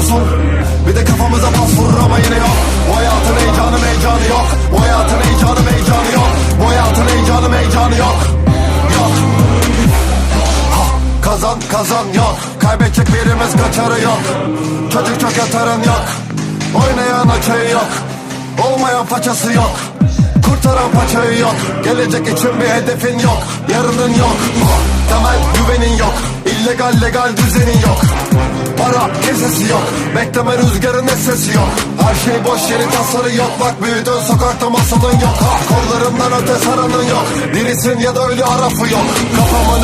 tanusun Bir de kafamıza bas vurur ama yine yok. Bu hayatın heyecanı heyecanı yok. Bu hayatın heyecanı heyecanı yok. Bu hayatın heyecanı heyecanı yok. Yok. Ha, Kazan kazan yok. Kaybedecek birimiz kaçarı yok. Çocuk çok yatarın yok. Oynayan açayı yok. Olmayan paçası yok. Kurtaran paçayı yok. Gelecek için bir hedefin yok. Yarının yok. Temel güvenin yok. İllegal legal düzenin yok kesesi yok. Bekleme rüzgarın sesi yok. Her şey boş yeri tasarı yok. Bak büyüdün sokakta masalın yok. Ha, Kollarından öte saranın yok. Dirisin ya da ölü arafı yok. Kafamın